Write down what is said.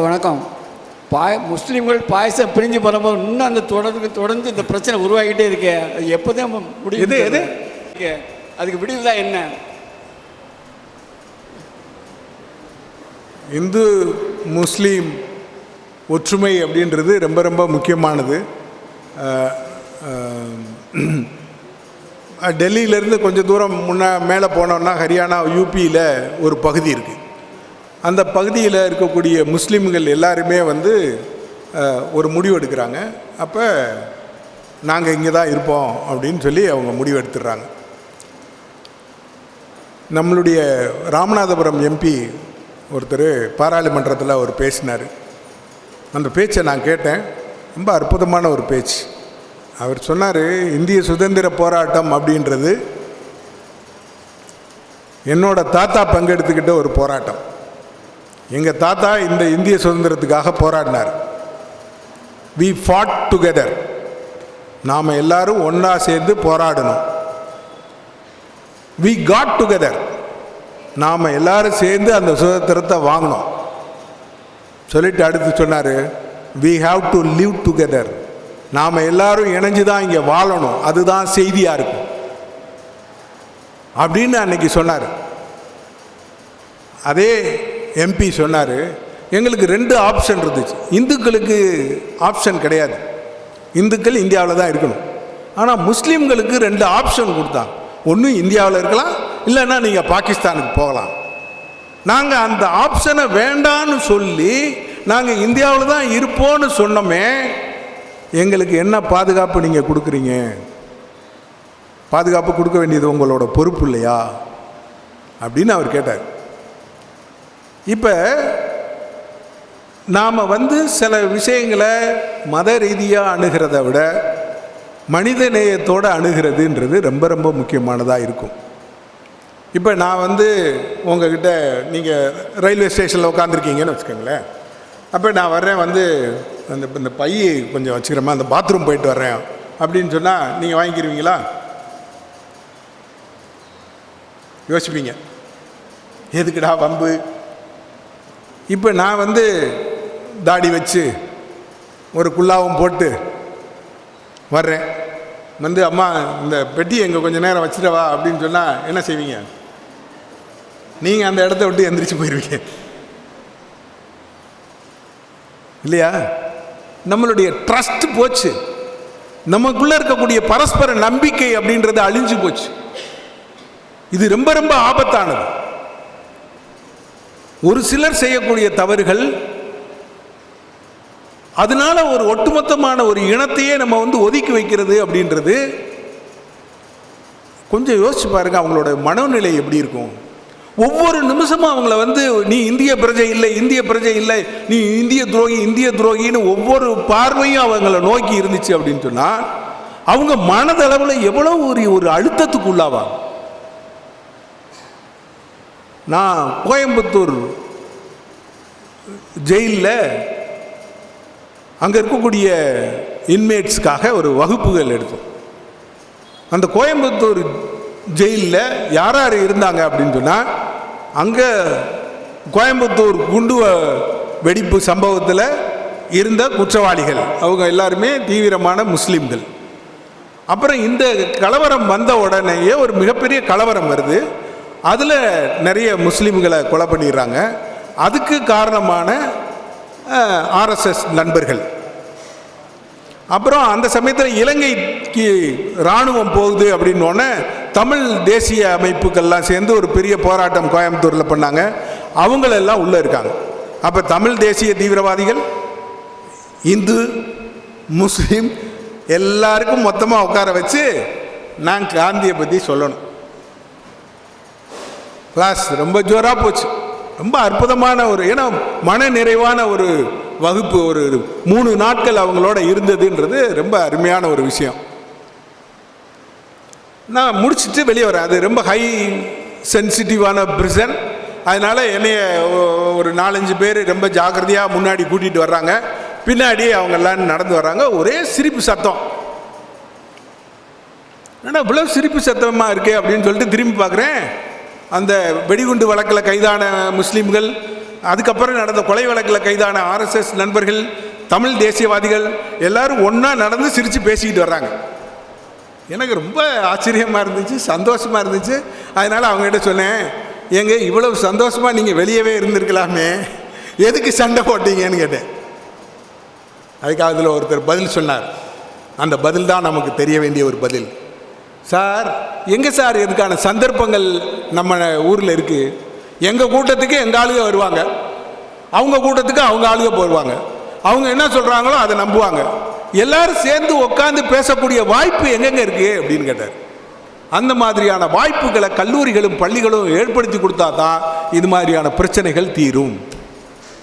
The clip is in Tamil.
வணக்கம். பாய முஸ்லீம்கள் பாயசம் பிரிஞ்சு போகிறப்போ இன்னும் அந்த தொடர்ந்து தொடர்ந்து இந்த பிரச்சனை உருவாகிட்டே இருக்கே. அது எப்போதான் முடியும் எது. அதுக்கு விடிவு தான் என்ன? இந்து முஸ்லீம் ஒற்றுமை அப்படின்றது ரொம்ப ரொம்ப முக்கியமானது. டெல்லியிலேருந்து கொஞ்சம் தூரம் முன்ன மேலே போனோம்னா ஹரியானா யூபியில் ஒரு பகுதி இருக்குது அந்த பகுதியில் இருக்கக்கூடிய முஸ்லீம்கள் எல்லாருமே வந்து ஒரு முடிவு எடுக்கிறாங்க. அப்போ நாங்கள் இங்கே தான் இருப்போம் அப்படின்னு சொல்லி அவங்க முடிவு எடுத்துடுறாங்க. நம்மளுடைய ராமநாதபுரம் எம்பி ஒருத்தர் பாராளுமன்றத்தில் அவர் பேசினார். அந்த பேச்சை நான் கேட்டேன். ரொம்ப அற்புதமான ஒரு பேச்சு. அவர் சொன்னார் இந்திய சுதந்திர போராட்டம் அப்படின்றது என்னோட தாத்தா பங்கெடுத்துக்கிட்ட ஒரு போராட்டம். எங்கள் தாத்தா இந்த இந்திய சுதந்திரத்துக்காக போராடினார். வி ஃபாட் டுகெதர் நாம் எல்லாரும் ஒன்றா சேர்ந்து போராடணும். வி காட் டுகெதர் நாம் எல்லாரும் சேர்ந்து அந்த சுதந்திரத்தை வாங்கினோம். சொல்லிட்டு அடுத்து சொன்னார் we have to live together நாம் எல்லாரும் இணைஞ்சு தான் இங்கே வாழணும். அதுதான் செய்தியாக இருக்கும். அப்படின்னு அன்னைக்கு சொன்னார். அதே எம்பி சொன்னார் எங்களுக்கு ரெண்டு ஆப்ஷன் இருந்துச்சு. இந்துக்களுக்கு ஆப்ஷன் கிடையாது. இந்துக்கள் இந்தியாவில் தான் இருக்கணும். ஆனால் முஸ்லீம்களுக்கு ரெண்டு ஆப்ஷன் கொடுத்தாங்க ஒன்று இந்தியாவில் இருக்கலாம் இல்லைன்னா நீங்கள் பாகிஸ்தானுக்கு போகலாம். நாங்கள் அந்த ஆப்ஷனை வேண்டான்னு சொல்லி நாங்கள் இந்தியாவில் தான் இருப்போம்னு சொன்னோமே எங்களுக்கு என்ன பாதுகாப்பு நீங்கள் கொடுக்குறீங்க? பாதுகாப்பு கொடுக்க வேண்டியது உங்களோட பொறுப்பு இல்லையா? அப்படின்னு அவர் கேட்டார். இப்போ நாம் வந்து சில விஷயங்களை மத ரீதியாக அணுகிறத விட மனித நேயத்தோடு அணுகிறதுன்றது ரொம்ப ரொம்ப முக்கியமானதாக இருக்கும். இப்போ நான் வந்து உங்ககிட்ட நீங்கள் ரயில்வே ஸ்டேஷனில் உட்காந்துருக்கீங்கன்னு வச்சுக்கோங்களேன். அப்போ நான் வர்றேன் வந்து அந்த இந்த பை கொஞ்சம் வச்சுக்கிறோமா அந்த பாத்ரூம் போயிட்டு வர்றேன் அப்படின்னு சொன்னால் நீங்கள் வாங்கிக்கிருவீங்களா? யோசிப்பீங்க. எதுக்குடா வம்பு? இப்போ நான் வந்து தாடி வச்சு ஒரு குல்லாவும் போட்டு வர்றேன். வந்து அம்மா இந்த பெட்டி எங்கே கொஞ்சம் நேரம் வச்சுட்டவா அப்படின்னு சொன்னால் என்ன செய்வீங்க? நீங்கள் அந்த இடத்த விட்டு எந்திரிச்சு போயிடுவீங்க இல்லையா? நம்மளுடைய ட்ரஸ்ட் போச்சு. நமக்குள்ளே இருக்கக்கூடிய பரஸ்பர நம்பிக்கை அப்படின்றது அழிஞ்சு போச்சு. இது ரொம்ப ரொம்ப ஆபத்தானது. ஒரு சிலர் செய்யக்கூடிய தவறுகள் அதனால ஒரு ஒட்டுமொத்தமான ஒரு இனத்தையே நம்ம வந்து ஒதுக்கி வைக்கிறது அப்படின்றது கொஞ்சம் யோசிச்சு பாருங்க அவங்களோட மனநிலை எப்படி இருக்கும்? ஒவ்வொரு நிமிஷமும் அவங்கள வந்து நீ இந்திய பிரஜை இல்லை இந்திய பிரஜை இல்லை நீ இந்திய துரோகி இந்திய துரோகின்னு ஒவ்வொரு பார்வையும் அவங்கள நோக்கி இருந்துச்சு அப்படின்னு சொன்னால் அவங்க மனதளவில் எவ்வளோ ஒரு ஒரு அழுத்தத்துக்கு உள்ளாவாங்க நான் கோயம்புத்தூர் ஜெயிலில் அங்கே இருக்கக்கூடிய இன்மேட்ஸ்க்காக ஒரு வகுப்புகள் எடுத்தோம். அந்த கோயம்புத்தூர் ஜெயிலில் யார் யார் இருந்தாங்க அப்படின்னு சொன்னால் அங்கே கோயம்புத்தூர் குண்டு வெடிப்பு சம்பவத்தில் இருந்த குற்றவாளிகள். அவங்க எல்லாருமே தீவிரமான முஸ்லீம்கள். அப்புறம் இந்த கலவரம் வந்த உடனேயே ஒரு மிகப்பெரிய கலவரம் வருது. அதில் நிறைய முஸ்லீம்களை கொலை பண்ணிடுறாங்க. அதுக்கு காரணமான ஆர்எஸ்எஸ் நண்பர்கள். அப்புறம் அந்த சமயத்தில் இலங்கைக்கு இராணுவம் போகுது அப்படின்னோடனே தமிழ் தேசிய அமைப்புகள்லாம் சேர்ந்து ஒரு பெரிய போராட்டம் கோயம்புத்தூரில் பண்ணாங்க. அவங்களெல்லாம் உள்ளே இருக்காங்க. அப்போ தமிழ் தேசிய தீவிரவாதிகள் இந்து முஸ்லீம் எல்லாருக்கும் மொத்தமாக உட்கார வச்சு நான் காந்தியை பற்றி சொல்லணும். கிளாஸ் ரொம்ப ஜோராக போச்சு. ரொம்ப அற்புதமான ஒரு ஏன்னா மன நிறைவான ஒரு வகுப்பு ஒரு மூணு நாட்கள் அவங்களோட இருந்ததுன்றது ரொம்ப அருமையான ஒரு விஷயம். நான் முடிச்சுட்டு வெளியே வரேன். அது ரொம்ப ஹை சென்சிட்டிவான பிரிசன் அதனால் என்னைய ஒரு நாலஞ்சு பேர் ரொம்ப ஜாக்கிரதையாக முன்னாடி கூட்டிகிட்டு வர்றாங்க. பின்னாடி அவங்க எல்லாம் நடந்து வர்றாங்க. ஒரே சிரிப்பு சத்தம். ஆனால் இவ்வளோ சிரிப்பு சத்தமாக இருக்கே அப்படின்னு சொல்லிட்டு திரும்பி பார்க்குறேன். அந்த வெடிகுண்டு வழக்கில் கைதான முஸ்லீம்கள் அதுக்கப்புறம் நடந்த கொலை வழக்கில் கைதான ஆர்எஸ்எஸ் நண்பர்கள் தமிழ் தேசியவாதிகள் எல்லாரும் ஒன்றா நடந்து சிரித்து பேசிக்கிட்டு வர்றாங்க. எனக்கு ரொம்ப ஆச்சரியமாக இருந்துச்சு சந்தோஷமாக இருந்துச்சு. அதனால் அவங்ககிட்ட சொன்னேன் ஏங்க இவ்வளவு சந்தோஷமாக நீங்கள் வெளியவே இருந்திருக்கலாமே. எதுக்கு சண்டை போட்டீங்கன்னு கேட்டேன். அதுக்காக அதில் ஒருத்தர் பதில் சொன்னார். அந்த பதில் தான் நமக்கு தெரிய வேண்டிய ஒரு பதில். சார் எங்கே சார் இதுக்கான சந்தர்ப்பங்கள் நம்ம ஊரில் இருக்குது எங்கள் கூட்டத்துக்கு எங்கள் ஆளுங்க வருவாங்க? அவங்க கூட்டத்துக்கு அவங்க ஆளுங்க போடுவாங்க அவங்க என்ன சொல்கிறாங்களோ அதை நம்புவாங்க. எல்லாரும் சேர்ந்து உட்காந்து பேசக்கூடிய வாய்ப்பு எங்கெங்கே இருக்குது அப்படின்னு கேட்டார். அந்த மாதிரியான வாய்ப்புகளை கல்லூரிகளும் பள்ளிகளும் ஏற்படுத்தி கொடுத்தா தான் இது மாதிரியான பிரச்சனைகள் தீரும்.